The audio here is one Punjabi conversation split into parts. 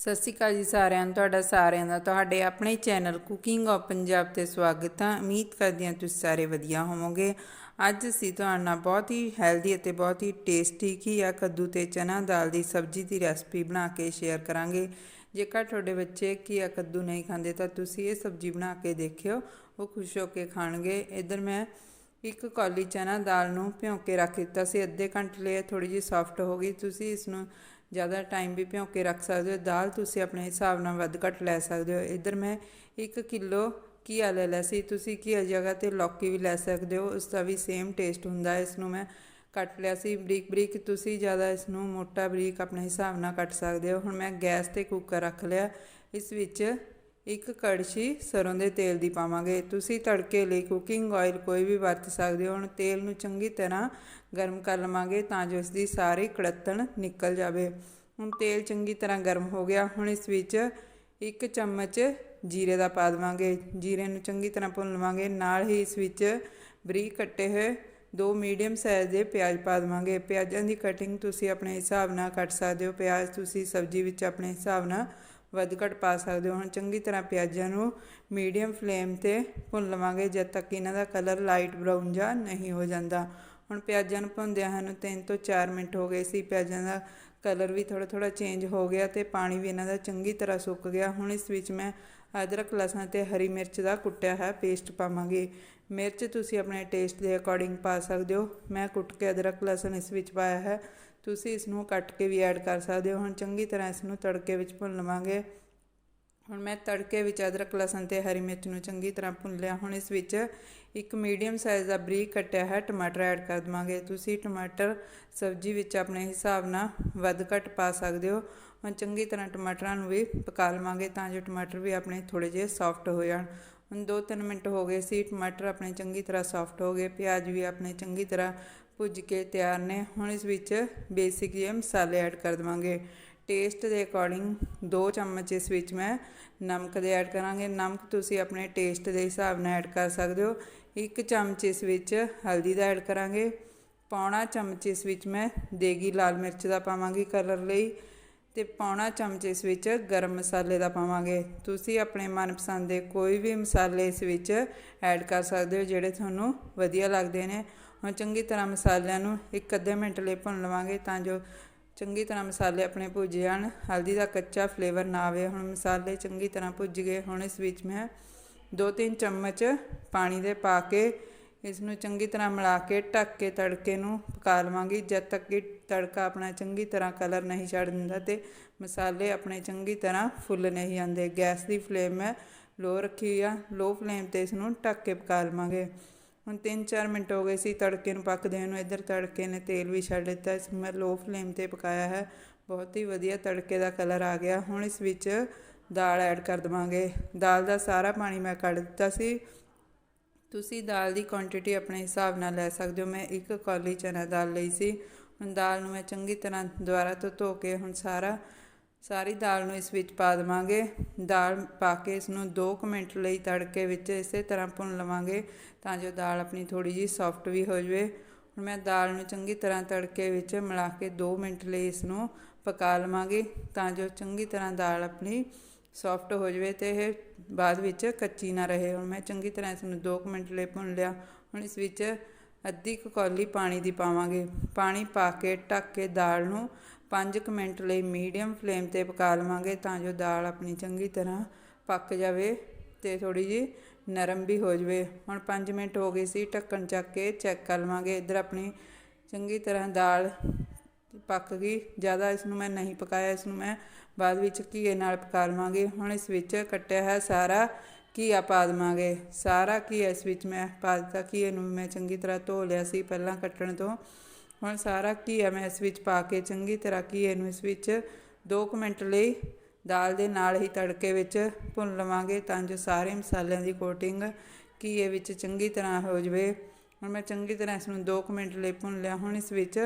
ਸਤਿ ਸ਼੍ਰੀ ਅਕਾਲ ਜੀ ਸਾਰਿਆਂ ਨੂੰ, ਤੁਹਾਡਾ ਸਾਰਿਆਂ ਦਾ, ਤੁਹਾਡੇ ਆਪਣੇ ਚੈਨਲ ਕੁਕਿੰਗ ਆਫ ਪੰਜਾਬ ਤੇ ਸਵਾਗਤ ਹੈ। ਉਮੀਦ ਕਰਦੀ ਹਾਂ ਤੁਸੀਂ ਸਾਰੇ ਵਧੀਆ ਹੋਵੋਗੇ। ਅੱਜ ਅਸੀਂ ਤੁਹਾਡੇ ਨਾਲ ਬਹੁਤ ਹੀ ਹੈਲਦੀ ਅਤੇ ਬਹੁਤ ਹੀ ਟੇਸਟੀ ਘੀਆ, ਕੱਦੂ ਤੇ ਚਨਾ ਦਾਲ ਦੀ ਸਬਜ਼ੀ ਦੀ ਰੈਸਪੀ ਬਣਾ ਕੇ ਸ਼ੇਅਰ ਕਰਾਂਗੇ। ਜੇਕਰ ਤੁਹਾਡੇ ਬੱਚੇ ਘੀਆ, ਕੱਦੂ ਨਹੀਂ ਖਾਂਦੇ ਤਾਂ ਤੁਸੀਂ ਇਹ ਸਬਜ਼ੀ ਬਣਾ ਕੇ ਦੇਖਿਓ, ਉਹ ਖੁਸ਼ ਹੋ ਕੇ ਖਾਣਗੇ। ਇਧਰ ਮੈਂ ਇੱਕ ਕੌਲੀ ਚਨਾ ਦਾਲ ਨੂੰ ਭਿਉਂ ਕੇ ਰੱਖ ਦਿੱਤਾ ਸੀ, ਅੱਧੇ ਘੰਟੇ ਲਈ ਥੋੜੀ ਜਿਹੀ ਸੌਫਟ ਹੋ ਗਈ। ਤੁਸੀਂ ਇਸ ਨੂੰ ਜ਼ਿਆਦਾ ਟਾਈਮ ਵੀ ਭਿਉਂ ਕੇ ਰੱਖ ਸਕਦੇ ਹੋ, ਦਾਲ ਤੁਸੀਂ ਆਪਣੇ ਹਿਸਾਬ ਨਾਲ ਵੱਧ ਘੱਟ ਲੈ ਸਕਦੇ ਹੋ। ਇੱਧਰ ਮੈਂ 1 ਕਿਲੋ ਘੀਆ ਲੈ ਲਿਆ ਸੀ। ਤੁਸੀਂ ਘੀਆ ਜਗ੍ਹਾ ਤੇ ਲੌਕੀ ਵੀ ਲੈ ਸਕਦੇ ਹੋ, ਉਸ ਦਾ ਵੀ ਸੇਮ ਟੇਸਟ ਹੁੰਦਾ। ਹੈ ਇਸ ਨੂੰ ਮੈਂ ਕੱਟ ਲਿਆ ਸੀ ਬਰੀਕ ਬਰੀਕ। ਤੁਸੀਂ ਜ਼ਿਆਦਾ ਇਸ ਨੂੰ ਮੋਟਾ ਬਰੀਕ ਆਪਣੇ ਹਿਸਾਬ ਨਾਲ ਕੱਟ ਸਕਦੇ ਹੋ। ਹੁਣ ਮੈਂ ਗੈਸ ਤੇ ਕੁੱਕਰ ਰੱਖ ਲਿਆ। ਇਸ ਵਿੱਚ ਇੱਕ ਕੜਛੀ ਸਰੋਂ ਦੇ ਤੇਲ ਦੀ ਪਾਵਾਂਗੇ। ਤੁਸੀਂ ਤੜਕੇ ਲਈ ਕੁਕਿੰਗ ਆਇਲ ਕੋਈ ਵੀ ਵਰਤ ਸਕਦੇ ਹੋ। ਹੁਣ ਤੇਲ ਨੂੰ ਚੰਗੀ ਤਰ੍ਹਾਂ ਗਰਮ ਕਰ ਲਵਾਂਗੇ ਤਾਂ ਜੋ ਇਸ ਦੀ ਸਾਰੀ ਕੜਤਣ ਨਿਕਲ ਜਾਵੇ। ਹੁਣ ਤੇਲ ਚੰਗੀ ਤਰ੍ਹਾਂ ਗਰਮ ਹੋ ਗਿਆ। ਹੁਣ ਇਸ ਵਿੱਚ ਇੱਕ ਚਮਚ ਜੀਰੇ ਦਾ ਪਾ ਦੇਵਾਂਗੇ। ਜੀਰੇ ਨੂੰ ਚੰਗੀ ਤਰ੍ਹਾਂ ਭੁੰਨ ਲਵਾਂਗੇ। ਨਾਲ ਹੀ ਇਸ ਵਿੱਚ ਬਰੀਕ ਕੱਟੇ ਹੋਏ ਦੋ ਮੀਡੀਅਮ ਸਾਈਜ਼ ਦੇ ਪਿਆਜ਼ ਪਾ ਦੇਵਾਂਗੇ। ਪਿਆਜ਼ਾਂ ਦੀ ਕਟਿੰਗ ਤੁਸੀਂ ਆਪਣੇ ਹਿਸਾਬ ਨਾਲ ਕੱਟ ਸਕਦੇ ਹੋ। ਪਿਆਜ਼ ਤੁਸੀਂ ਸਬਜ਼ੀ ਵਿੱਚ ਆਪਣੇ ਹਿਸਾਬ ਨਾਲ ਵੱਧ ਘੱਟ ਪਾ ਸਕਦੇ ਹੋ। ਹੁਣ ਚੰਗੀ ਤਰ੍ਹਾਂ ਪਿਆਜ਼ਾਂ ਨੂੰ ਮੀਡੀਅਮ ਫਲੇਮ ਤੇ ਭੁੰਨ ਲਵਾਂਗੇ, ਜਦ ਤੱਕ ਇਹਨਾਂ ਦਾ ਕਲਰ ਲਾਈਟ ਬਰਾਊਨ ਜਾਂ ਨਹੀਂ ਹੋ ਜਾਂਦਾ। ਹੁਣ ਪਿਆਜ਼ਾਂ ਨੂੰ ਭੁੰਨਦਿਆਂ ਹਨ 3 ਤੋਂ 4 ਮਿੰਟ ਹੋ ਗਏ ਸੀ। ਪਿਆਜ਼ਾਂ ਦਾ ਕਲਰ ਵੀ ਥੋੜਾ ਥੋੜਾ ਚੇਂਜ ਹੋ ਗਿਆ ਤੇ ਪਾਣੀ ਵੀ ਇਹਨਾਂ ਦਾ ਚੰਗੀ ਤਰ੍ਹਾਂ ਸੁੱਕ ਗਿਆ। ਹੁਣ ਇਸ ਵਿੱਚ ਮੈਂ ਅਦਰਕ, ਲਸਣ ਤੇ ਹਰੀ ਮਿਰਚ ਦਾ ਕੁੱਟਿਆ ਹੈ ਪੇਸਟ ਪਾਵਾਂਗੇ। ਮਿਰਚ ਤੁਸੀਂ ਆਪਣੇ ਟੇਸਟ ਦੇ ਅਕੋਰਡਿੰਗ ਪਾ ਸਕਦੇ ਹੋ। ਮੈਂ ਕੁੱਟ ਕੇ ਅਦਰਕ, ਲਸਣ ਇਸ ਵਿੱਚ ਪਾਇਆ ਹੈ। ਤੁਸੀਂ ਇਸ ਨੂੰ ਕੱਟ ਕੇ ਵੀ ਐਡ ਕਰ ਸਕਦੇ ਹੋ। ਹੁਣ ਚੰਗੀ ਤਰ੍ਹਾਂ ਇਸ ਨੂੰ ਤੜਕੇ ਵਿੱਚ ਭੁੰਨ ਲਵਾਂਗੇ। ਹੁਣ ਮੈਂ ਤੜਕੇ ਵਿੱਚ ਅਦਰਕ, ਲਸਣ ਤੇ ਹਰੀ ਮਿਰਚ ਨੂੰ ਚੰਗੀ ਤਰ੍ਹਾਂ ਭੁੰਨ ਲਿਆ। ਹੁਣ ਇਸ ਵਿੱਚ ਇੱਕ ਮੀਡੀਅਮ ਸਾਈਜ਼ ਦਾ ਬਰੀਕ ਕੱਟਿਆ ਹੈ ਟਮਾਟਰ ਐਡ ਕਰ ਦਵਾਂਗੇ। ਤੁਸੀਂ ਟਮਾਟਰ ਸਬਜ਼ੀ ਵਿੱਚ ਆਪਣੇ ਹਿਸਾਬ ਨਾਲ ਵੱਧ ਘੱਟ ਪਾ ਸਕਦੇ ਹੋ। ਹੁਣ ਚੰਗੀ ਤਰ੍ਹਾਂ ਟਮਾਟਰਾਂ ਨੂੰ ਵੀ ਪਕਾ ਲਵਾਂਗੇ ਤਾਂ ਜੋ ਟਮਾਟਰ ਵੀ ਆਪਣੇ ਥੋੜੇ ਜਿਹੇ ਸੌਫਟ ਹੋ ਜਾਣ। ਹੁਣ 2-3 ਮਿੰਟ ਹੋ ਗਏ ਸੀ, ਟਮਾਟਰ ਆਪਣੇ ਚੰਗੀ ਤਰ੍ਹਾਂ ਸੌਫਟ ਹੋ ਗਏ। ਪਿਆਜ਼ ਵੀ ਆਪਣੇ ਚੰਗੀ ਤਰ੍ਹਾਂ ਭੁੱਜ ਕੇ ਤਿਆਰ ਨੇ। ਹੁਣ ਇਸ ਵਿੱਚ ਬੇਸਿਕ ਜਿਹੇ ਮਸਾਲੇ ਐਡ ਕਰ ਦਵਾਂਗੇ। ਟੇਸਟ ਦੇ ਅਕੋਰਡਿੰਗ 2 ਚਮਚ ਇਸ ਵਿੱਚ ਮੈਂ ਨਮਕ ਦੇ ਐਡ ਕਰਾਂਗੇ। ਨਮਕ ਤੁਸੀਂ ਆਪਣੇ ਟੇਸਟ ਦੇ ਹਿਸਾਬ ਨਾਲ ਐਡ ਕਰ ਸਕਦੇ ਹੋ। ਇੱਕ ਚਮਚ ਇਸ ਵਿੱਚ ਹਲਦੀ ਦਾ ਐਡ ਕਰਾਂਗੇ। ਪੌਣਾ ਚਮਚ ਇਸ ਵਿੱਚ ਮੈਂ ਦੇਗੀ ਲਾਲ ਮਿਰਚ ਦਾ ਪਾਵਾਂਗੀ ਕਲਰ ਲਈ। ਤੇ ਪੌਣਾ ਚਮਚ ਇਸ ਵਿੱਚ ਗਰਮ ਮਸਾਲੇ ਦਾ ਪਾਵਾਂਗੇ। ਤੁਸੀਂ ਆਪਣੇ ਮਨਪਸੰਦ ਦੇ ਕੋਈ ਵੀ ਮਸਾਲੇ ਇਸ ਵਿੱਚ ਐਡ ਕਰ ਸਕਦੇ ਹੋ, ਜਿਹੜੇ ਤੁਹਾਨੂੰ ਵਧੀਆ ਲੱਗਦੇ ਨੇ। ਹੁਣ ਚੰਗੀ ਤਰ੍ਹਾਂ ਮਸਾਲਿਆਂ ਨੂੰ ਇੱਕ ਅੱਧੇ ਮਿੰਟ ਲਈ ਭੁੰਨ ਲਵਾਂਗੇ ਤਾਂ ਜੋ ਚੰਗੀ ਤਰ੍ਹਾਂ ਮਸਾਲੇ ਆਪਣੇ ਭੁੱਜ ਜਾਣ। ਹਲਦੀ ਦਾ ਕੱਚਾ ਫਲੇਵਰ ਨਾ ਆਵੇ। ਹੁਣ ਮਸਾਲੇ ਚੰਗੀ ਤਰ੍ਹਾਂ ਭੁੱਜ ਗਏ। ਹੁਣ ਇਸ ਵਿੱਚ ਮੈਂ 2-3 ਚਮਚ ਪਾਣੀ ਦੇ ਪਾ ਕੇ ਇਸ ਨੂੰ ਚੰਗੀ ਤਰ੍ਹਾਂ ਮਿਲਾ ਕੇ ਢੱਕ ਕੇ ਤੜਕੇ ਨੂੰ ਪਕਾ ਲਵਾਂਗੀ। ਜਦ ਤੱਕ ਕਿ ਤੜਕਾ ਆਪਣਾ ਚੰਗੀ ਤਰ੍ਹਾਂ ਕਲਰ ਨਹੀਂ ਛੱਡ ਦਿੰਦਾ ਤੇ ਮਸਾਲੇ ਆਪਣੇ ਚੰਗੀ ਤਰ੍ਹਾਂ ਫੁੱਲ ਨਹੀਂ ਆਉਂਦੇ। ਗੈਸ ਦੀ ਫਲੇਮ ਮੈਂ ਲੋ ਰੱਖੀ ਆ। ਲੋ ਫਲੇਮ ਤੇ ਇਸ ਨੂੰ ਢੱਕ ਕੇ ਪਕਾ ਲਵਾਂਗੇ। ਹੁਣ 3-4 ਮਿੰਟ ਹੋ ਗਏ ਸੀ ਤੜਕੇ ਨੂੰ ਪੱਕਦੇ ਨੂੰ। ਇੱਧਰ ਤੜਕੇ ਨੇ ਤੇਲ ਵੀ ਛੱਡ ਦਿੱਤਾ। ਇਸ ਮੈਂ ਲੋ ਫਲੇਮ ਤੇ ਪਕਾਇਆ ਹੈ। ਬਹੁਤ ਹੀ ਵਧੀਆ ਤੜਕੇ ਦਾ ਕਲਰ ਆ ਗਿਆ। ਹੁਣ ਇਸ ਵਿੱਚ ਦਾਲ ਐਡ ਕਰ ਦਵਾਂਗੇ। ਦਾਲ ਦਾ ਸਾਰਾ ਪਾਣੀ ਮੈਂ ਕੱਢ ਦਿੱਤਾ ਸੀ। ਤੁਸੀਂ ਦਾਲ ਦੀ ਕੁਆਂਟੀਟੀ ਆਪਣੇ ਹਿਸਾਬ ਨਾਲ ਲੈ ਸਕਦੇ ਹੋ। ਮੈਂ ਇੱਕ ਕੌਲੀ ਚਨਾ ਦਾਲ ਲਈ ਸੀ। ਹੁਣ ਦਾਲ ਨੂੰ ਮੈਂ ਚੰਗੀ ਤਰ੍ਹਾਂ ਦੁਬਾਰਾ ਤੋਂ ਧੋ ਕੇ ਹੁਣ ਸਾਰਾ, ਸਾਰੀ ਦਾਲ ਨੂੰ ਇਸ ਵਿੱਚ ਪਾ ਦਵਾਂਗੇ। ਦਾਲ ਪਾ ਕੇ ਇਸ ਨੂੰ 2 ਮਿੰਟ ਲਈ ਤੜਕੇ ਵਿੱਚ ਇਸੇ ਤਰ੍ਹਾਂ ਭੁੰਨ ਲਵਾਂਗੇ ਤਾਂ ਜੋ ਦਾਲ ਆਪਣੀ ਥੋੜੀ ਜੀ ਸੌਫਟ ਵੀ ਹੋ ਜਾਵੇ। ਹੁਣ ਮੈਂ ਦਾਲ ਨੂੰ ਚੰਗੀ ਤਰ੍ਹਾਂ ਤੜਕੇ ਵਿੱਚ ਮਿਲਾ ਕੇ 2 ਮਿੰਟ ਲਈ ਇਸ ਨੂੰ ਪਕਾ ਲਵਾਂਗੇ ਤਾਂ ਜੋ ਚੰਗੀ ਤਰ੍ਹਾਂ ਦਾਲ ਆਪਣੀ ਸੌਫਟ ਹੋ ਜਾਵੇ ਤੇ ਇਹ ਬਾਅਦ ਵਿੱਚ ਕੱਚੀ ਨਾ ਰਹੇ। ਹੁਣ ਮੈਂ ਚੰਗੀ ਤਰ੍ਹਾਂ ਇਸ ਨੂੰ 2 ਮਿੰਟ ਲਈ ਭੁੰਨ ਲਿਆ। ਹੁਣ ਇਸ ਵਿੱਚ ਅੱਧੀ ਕੌਲੀ ਪਾਣੀ ਦੀ ਪਾਵਾਂਗੇ। ਪਾਣੀ ਪਾ ਕੇ ਢੱਕ ਕੇ ਦਾਲ ਨੂੰ 5 ਮਿੰਟ ਲਈ ਮੀਡੀਅਮ ਫਲੇਮ ਤੇ ਪਕਾ ਲਵਾਂਗੇ ਤਾਂ ਜੋ ਦਾਲ ਆਪਣੀ ਚੰਗੀ ਤਰ੍ਹਾਂ ਪੱਕ ਜਾਵੇ ਤੇ ਥੋੜੀ ਜੀ ਨਰਮ ਵੀ ਹੋ ਜਾਵੇ। ਹੁਣ 5 ਮਿੰਟ ਹੋ ਗਏ ਸੀ ਢੱਕਣ ਚੱਕ ਕੇ ਚੈੱਕ ਕਰ ਲਵਾਂਗੇ। ਇੱਧਰ ਆਪਣੀ ਚੰਗੀ ਤਰ੍ਹਾਂ ਦਾਲ ਪੱਕ ਗਈ। ਜ਼ਿਆਦਾ ਇਸ ਨੂੰ ਮੈਂ ਨਹੀਂ ਪਕਾਇਆ। ਇਸ ਨੂੰ ਮੈਂ ਬਾਅਦ ਵਿੱਚ ਘੀਏ ਨਾਲ ਪਕਾ ਲਵਾਂਗੇ। ਹੁਣ ਇਸ ਵਿੱਚ ਕੱਟਿਆ ਹੈ ਸਾਰਾ ਘੀਆ ਪਾ ਦੇਵਾਂਗੇ। ਸਾਰਾ ਘੀਆ ਇਸ ਵਿੱਚ ਮੈਂ ਪਾ ਦਿੱਤਾ। ਘੀਏ ਨੂੰ ਮੈਂ ਚੰਗੀ ਤਰ੍ਹਾਂ ਧੋ ਲਿਆ ਸੀ ਪਹਿਲਾਂ ਕੱਟਣ ਤੋਂ। ਹੁਣ ਸਾਰਾ ਘੀਆ ਮੈਂ ਇਸ ਵਿੱਚ ਪਾ ਕੇ ਚੰਗੀ ਤਰ੍ਹਾਂ ਘੀਏ ਨੂੰ ਇਸ ਵਿੱਚ 2 ਮਿੰਟ ਲਈ ਦਾਲ ਦੇ ਨਾਲ ਹੀ ਤੜਕੇ ਵਿੱਚ ਭੁੰਨ ਲਵਾਂਗੇ ਤਾਂ ਜੋ ਸਾਰੇ ਮਸਾਲਿਆਂ ਦੀ ਕੋਟਿੰਗ ਘੀਏ ਵਿੱਚ ਚੰਗੀ ਤਰ੍ਹਾਂ ਹੋ ਜਾਵੇ। ਹੁਣ ਮੈਂ ਚੰਗੀ ਤਰ੍ਹਾਂ ਇਸ ਨੂੰ 2 ਮਿੰਟ ਲਈ ਭੁੰਨ ਲਿਆ। ਹੁਣ ਇਸ ਵਿੱਚ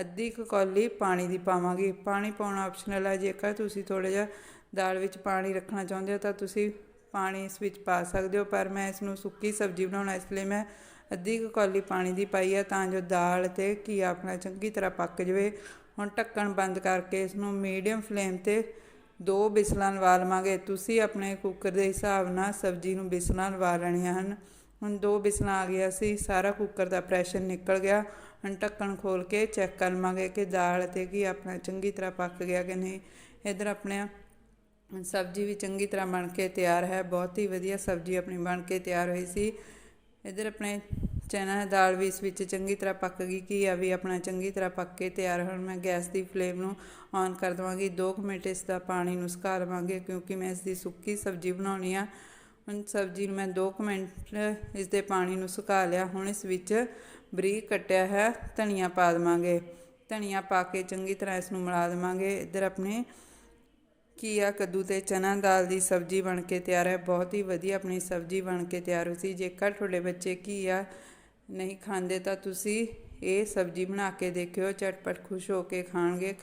ਅੱਧੀ ਕੁ ਕੌਲੀ ਪਾਣੀ ਦੀ ਪਾਵਾਂਗੀ। ਪਾਣੀ ਪਾਉਣਾ ਆਪਸ਼ਨਲ ਹੈ ਜੇਕਰ ਤੁਸੀਂ ਥੋੜਾ ਜਿਹਾ ਦਾਲ ਵਿੱਚ ਪਾਣੀ ਰੱਖਣਾ ਚਾਹੁੰਦੇ ਹੋ ਤਾਂ ਤੁਸੀਂ ਪਾਣੀ ਇਸ ਵਿੱਚ ਪਾ ਸਕਦੇ ਹੋ। ਪਰ ਮੈਂ ਇਸ ਨੂੰ ਸੁੱਕੀ ਸਬਜ਼ੀ ਬਣਾਉਣਾ, ਇਸ ਲਈ ਮੈਂ ਅੱਧੀ ਕੁ ਕੌਲੀ ਪਾਣੀ ਦੀ ਪਾਈ ਹੈ ਤਾਂ ਜੋ ਦਾਲ ਤੇ ਘੀਆ ਆਪਣਾ ਚੰਗੀ ਤਰ੍ਹਾਂ ਪੱਕ ਜਾਵੇ। ਹੁਣ ਢੱਕਣ ਬੰਦ ਕਰਕੇ ਇਸ ਨੂੰ ਮੀਡੀਅਮ ਫਲੇਮ ਤੇ ਦੋ ਬਿਸਲਾਂ ਲਵਾ ਲਵਾਂਗੇ। ਤੁਸੀਂ ਆਪਣੇ ਕੁੱਕਰ ਦੇ ਹਿਸਾਬ ਨਾਲ ਸਬਜ਼ੀ ਨੂੰ ਬਿਸਲਾਂ ਲਵਾ ਲੈਣੀਆਂ ਹਨ। ਹੁਣ ਦੋ ਬਿਸਲਾਂ ਆ ਗਿਆ ਸੀ, ਸਾਰਾ ਕੁੱਕਰ ਦਾ ਪ੍ਰੈਸ਼ਰ ਨਿਕਲ ਗਿਆ। ਹੁਣ ਢੱਕਣ ਖੋਲ ਕੇ ਚੈੱਕ ਕਰ ਲਵਾਂਗੇ ਕਿ ਦਾਲ ਤੇ ਕੀ ਆਪਣਾ ਚੰਗੀ ਤਰ੍ਹਾਂ ਪੱਕ ਗਿਆ ਕਿ ਨਹੀਂ। ਇਧਰ ਆਪਣੇ ਸਬਜ਼ੀ ਵੀ ਚੰਗੀ ਤਰ੍ਹਾਂ ਬਣ ਕੇ ਤਿਆਰ ਹੈ, ਬਹੁਤ ਹੀ ਵਧੀਆ ਸਬਜ਼ੀ ਆਪਣੀ ਬਣ ਕੇ ਤਿਆਰ ਹੋਈ ਸੀ। ਇਧਰ ਆਪਣੇ ਚਨਾ ਦਾਲ ਵੀ ਇਸ ਵਿੱਚ ਚੰਗੀ ਤਰ੍ਹਾਂ ਪੱਕ ਗਈ ਘੀਆ ਵੀ ਆਪਣਾ ਚੰਗੀ ਤਰ੍ਹਾਂ ਪੱਕ ਕੇ ਤਿਆਰ ਹੁਣ। ਮੈਂ ਗੈਸ ਦੀ ਫਲੇਮ ਨੂੰ ਔਨ ਕਰ ਦਵਾਂਗੀ 2 ਮਿੰਟ ਇਸ ਦਾ ਪਾਣੀ ਨੂੰ ਸੁਕਾ ਲਵਾਂਗੇ ਕਿਉਂਕਿ ਮੈਂ ਇਸ ਦੀ ਸੁੱਕੀ ਸਬਜ਼ੀ ਬਣਾਉਣੀ ਆ। ਹੁਣ ਸਬਜ਼ੀ ਨੂੰ ਮੈਂ 2 ਮਿੰਟ ਇਸ ਦੇ ਪਾਣੀ ਨੂੰ ਸੁਕਾ ਲਿਆ। ਹੁਣ ਇਸ ਵਿੱਚ ਬਰੀਕ ਕੱਟਿਆ ਹੈ ਧਨੀਆ ਪਾ ਦੇਵਾਂਗੇ। ਧਨੀਆ ਪਾ ਕੇ ਚੰਗੀ ਤਰ੍ਹਾਂ ਇਸ ਨੂੰ ਮਿਲਾ ਦੇਵਾਂਗੇ। ਇੱਧਰ ਆਪਣੇ ਘੀਆ, ਕੱਦੂ ਤੇ ਚਨਾ ਦਾਲ ਦੀ ਸਬਜ਼ੀ ਬਣ ਕੇ ਤਿਆਰ ਹੈ। ਬਹੁਤ ਹੀ ਵਧੀਆ ਆਪਣੀ ਸਬਜ਼ੀ ਬਣ ਕੇ ਤਿਆਰ ਹੋਈ ਸੀ। ਜੇਕਰ ਤੁਹਾਡੇ ਬੱਚੇ ਘੀਆ ਨਹੀਂ ਖਾਂਦੇ ਤਾਂ ਤੁਸੀਂ ਇਹ ਸਬਜ਼ੀ ਬਣਾ ਕੇ ਦੇਖਿਓ। ਝਟਪਟ ਖੁਸ਼ ਹੋ ਕੇ ਖਾਣਗੇ।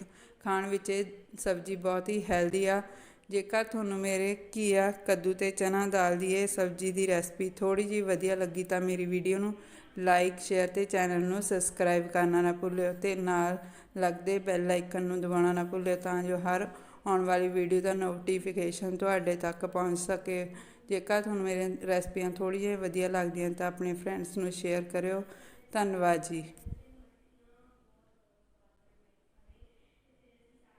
ਖਾਣ ਵਿੱਚ ਇਹ ਸਬਜ਼ੀ ਬਹੁਤ ਹੀ ਹੈਲਦੀ ਆ। ਜੇਕਰ ਤੁਹਾਨੂੰ ਮੇਰੇ ਘੀਆ, ਕੱਦੂ ਤੇ ਚਨਾ ਦਾਲ ਦੀ ਇਹ ਸਬਜ਼ੀ ਦੀ ਰੈਸਪੀ ਥੋੜੀ ਜਿਹੀ ਵਧੀਆ ਲੱਗੀ ਤਾਂ ਮੇਰੀ ਵੀਡੀਓ ਨੂੰ ਲਾਈਕ, ਸ਼ੇਅਰ ਤੇ ਚੈਨਲ ਨੂੰ ਸਬਸਕ੍ਰਾਈਬ ਕਰਨਾ ਨਾ ਭੁੱਲਿਓ ਤੇ ਨਾਲ ਲੱਗਦੇ ਬੈਲ ਆਈਕਨ ਨੂੰ ਦਬਾਉਣਾ ਨਾ ਭੁੱਲਿਓ ਤਾਂ ਜੋ ਹਰ ਆਉਣ ਵਾਲੀ ਵੀਡੀਓ ਦਾ ਨੋਟੀਫਿਕੇਸ਼ਨ ਤੁਹਾਡੇ ਤੱਕ ਪਹੁੰਚ ਸਕੇ। ਜੇਕਰ ਤੁਹਾਨੂੰ ਮੇਰੇ ਰੈਸਪੀਆਂ ਥੋੜ੍ਹੀਆਂ ਜਿਹੀਆਂ ਵਧੀਆ ਲੱਗਦੀਆਂ ਤਾਂ ਆਪਣੇ ਫਰੈਂਡਸ ਨੂੰ ਸ਼ੇਅਰ ਕਰਿਓ। ਧੰਨਵਾਦ ਜੀ।